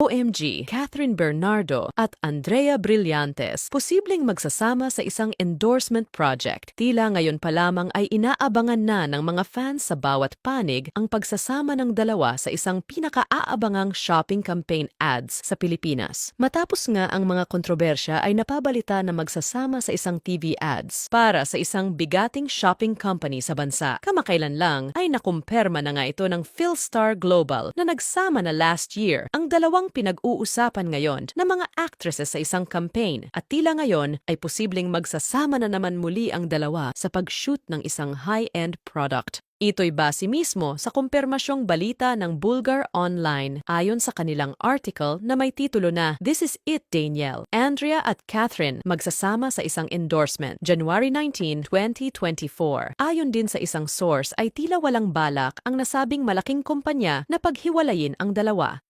OMG, Catherine Bernardo at Andrea Brillantes posibleng magsasama sa isang endorsement project. Tila ngayon pa lamang ay inaabangan na ng mga fans sa bawat panig ang pagsasama ng dalawa sa isang pinakaabangang shopping campaign ads sa Pilipinas. Matapos nga ang mga kontrobersya ay napabalita na magsasama sa isang TV ads para sa isang bigating shopping company sa bansa. Kamakailan lang ay nakumpirma na nga ito ng Philstar Global na nagsama na last year ang dalawang pinag-uusapan ngayon na mga actresses sa isang campaign at tila ngayon ay posibleng magsasama na naman muli ang dalawa sa pag-shoot ng isang high-end product. Ito'y base mismo sa kumpirmasyong balita ng Bulgar Online ayon sa kanilang article na may titulo na This is it, Danielle. Andrea at Catherine magsasama sa isang endorsement January 19, 2024. Ayon din sa isang source ay tila walang balak ang nasabing malaking kumpanya na paghiwalayin ang dalawa.